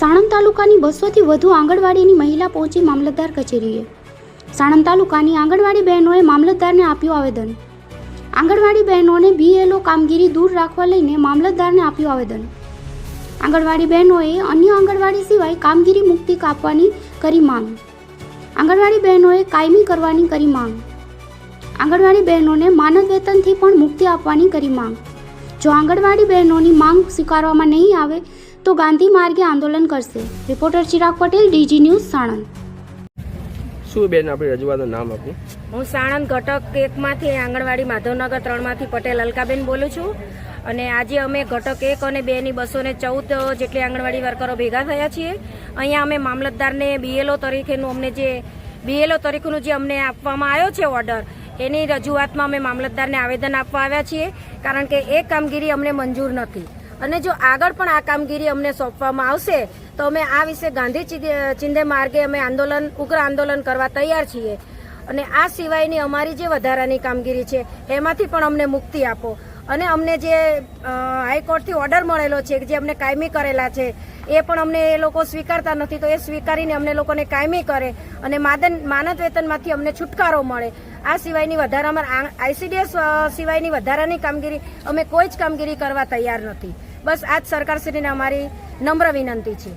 સાણંદ તાલુકાની બસોથી વધુ આંગણવાડીની મહિલા પહોંચી મામલતદાર કચેરીએ. સાણંદ તાલુકાની આંગણવાડી બહેનોએ મામલતદારને આપ્યું આવેદન. આંગણવાડી બહેનોને બીએલઓ કામગીરી દૂર રાખવા લઈને મામલતદારને આપ્યું આવેદન. આંગણવાડી બહેનોએ અન્ય આંગણવાડી સિવાય કામગીરી મુક્તિ કાપવાની કરી માંગ. આંગણવાડી બહેનોએ કાયમી કરવાની કરી માંગ. આંગણવાડી બહેનોને માનદ વેતનથી પણ મુક્તિ આપવાની કરી માંગ. જો આંગણવાડી બહેનોની માંગ સ્વીકારવામાં નહીં આવે તો ગાંધી માર્ગે આંદોલન કરશે. Reporter Chirag Patel DG news Sanand. શું બેન આપણી રજૂઆતનું નામ આપું? હું સાણંદ ઘટક એકમાંથી આંગણવાડી માધવનગર ત્રણમાંથી પટેલ અલકાબેન બોલું છું. અને આજે અમે ઘટક એક અને બે ની બસો ને ચૌદ જેટલી આંગણવાડી વર્કરો ભેગા થયા છીએ. અહીંયા અમે મામલતદારને બીએલઓ તરીકેનું અમને જે બીએલઓ તરીકેનું જે અમને આપવામાં આવ્યો છે ઓર્ડર એની રજૂઆતમાં અમે મામલતદારને આવેદન આપવા આવ્યા છીએ. કારણ કે એ કામગીરી અમને મંજૂર નથી. અને જો આગળ પણ આ કામગીરી અમને સોંપવામાં આવશે, તો અમે આ વિશે ગાંધી ચિંધે માર્ગે અમે આંદોલન, ઉગ્ર આંદોલન કરવા તૈયાર છીએ. અને આ સિવાયની અમારી જે વધારાની કામગીરી છે, એમાંથી પણ અમને મુક્તિ આપો. અને અમને જે હાઈકોર્ટથી ઓર્ડર મળેલો છે, જે અમને કાયમી કરેલા છે, એ પણ અમને એ લોકો સ્વીકારતા નથી, તો એ સ્વીકારીને અમને લોકોને કાયમી કરે અને માદન, માનદ વેતનમાંથી અમને છુટકારો મળે. આ સિવાયની વધારામાં આઈસીડીએસ સિવાયની વધારાની કામગીરી અમે કોઈ જ કામગીરી કરવા તૈયાર નથી. બસ આ જ સરકારશ્રીને અમારી નમ્ર વિનંતી છે.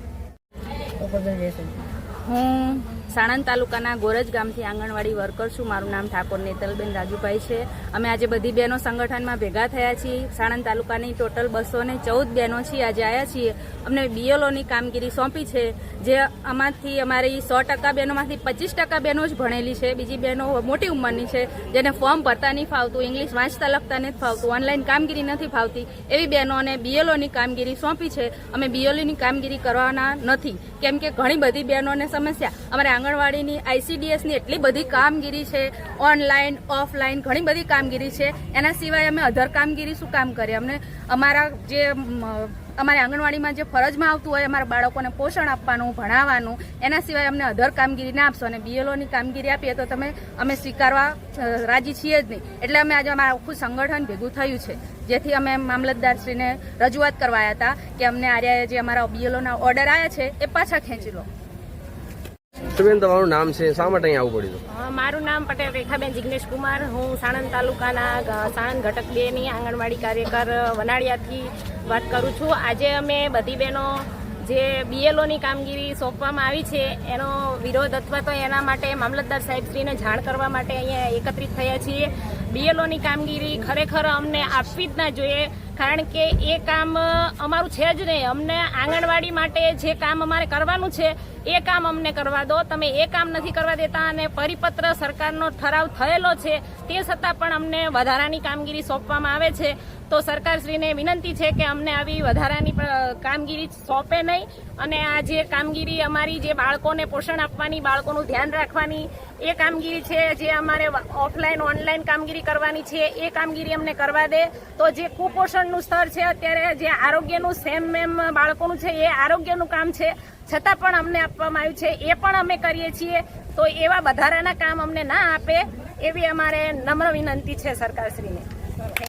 હું સાણંદ તાલુકાના ગોરજ ગામથી આંગણવાડી વર્કર છું. મારું નામ ઠાકોર નેતલબેન રાજુભાઈ છે. અમે આજે બધી બહેનો સંગઠનમાં ભેગા થયા છીએ. સાણંદ તાલુકાની ટોટલ બસો ને ચૌદ બહેનો છીએ. આજે આવ્યા છીએ. અમને બીએલઓની કામગીરી સોંપી છે. જે આમાંથી અમારી સો ટકા બહેનોમાંથી પચીસ ટકા બહેનો જ ભણેલી છે. બીજી બહેનો મોટી ઉંમરની છે, જેને ફોર્મ ભરતા નહીં ફાવતું, ઇંગ્લિશ વાંચતા લખતા નથી ફાવતું, ઓનલાઈન કામગીરી નથી ફાવતી. એવી બહેનોને બીએલઓની કામગીરી સોંપી છે. અમે બીએલઓની કામગીરી કરવાના નથી. કેમ કે ઘણી બધી બહેનોને સમસ્યા. અમારે આંગણવાડીની આઈસીડીએસની એટલી બધી કામગીરી છે, ઓનલાઈન, ઓફલાઈન ઘણી બધી કામગીરી છે. એના સિવાય અમે અધર કામગીરી શું કામ કરીએ? અમને અમારા જે અમારે આંગણવાડીમાં જે ફરજમાં આવતું હોય, અમારા બાળકોને પોષણ આપવાનું, ભણાવવાનું, એના સિવાય અમને અધર કામગીરી ના આપશો. અને બીએલઓની કામગીરી આપીએ તો તમે, અમે સ્વીકારવા રાજી છીએ જ નહીં. એટલે અમે આજે અમારું આખું સંગઠન ભેગું થયું છે. જેથી અમે મામલતદારશ્રીને રજૂઆત કરવા હતા કે અમને આર્યા જે અમારા બીએલઓના ઓર્ડર આવ્યા છે, એ પાછા ખેંચી લો. તો તમારું નામ છે, શા માટે અહીંયા આવવું પડ્યું? મારું નામ પટેલ રેખાબેન જિગ્નેશ કુમાર. હું સાણંદ તાલુકાના સાણંદ ઘટક બે ની આંગણવાડી કાર્યકર વનાળિયાથી વાત કરું છું. આજે અમે બધી બહેનો જે બીએલઓની કામગીરી સોંપવામાં આવી છે, એનો વિરોધ અથવા તો એના માટે મામલતદાર સાહેબશ્રીને જાણ કરવા માટે અહીંયા એકત્રિત થયા છીએ. બીએલઓની કામગીરી ખરેખર અમને આપવી જ ના જોઈએ, કારણ કે એ કામ અમારું છે જ નહીં અમને આંગણવાડી માટે જે કામ અમારે કરવાનું છે, એ કામ અમને કરવા દો. તમે એ કામ નથી કરવા દેતા અને પરિપત્ર સરકારનો ઠરાવ થયેલો છે, તે છતાં પણ અમને વધારાની કામગીરી સોંપવામાં આવે છે. તો સરકારશ્રીને વિનંતી છે કે અમને આવી વધારાની કામગીરી સોંપે નહીં. અને આ જે કામગીરી અમારી જે બાળકોને પોષણ આપવાની, બાળકોનું ધ્યાન રાખવાની એ કામગીરી છે જે અમારે ઓફલાઈન ઓનલાઈન કામગીરી કરવાની છે, એ કામગીરી અમને કરવા દે. તો જે કુપોષણનું સ્તર છે, અત્યારે જે આરોગ્યનું સેમ મેમ બાળકોનું છે, એ આરોગ્યનું કામ છે. છતાં પણ અમને આપવામાં આવ્યું છે, એ પણ અમે કરીએ છીએ. તો એવા વધારાના કામ અમને ના આપે, એવી અમારે નમ્ર વિનંતી છે સરકારશ્રીને.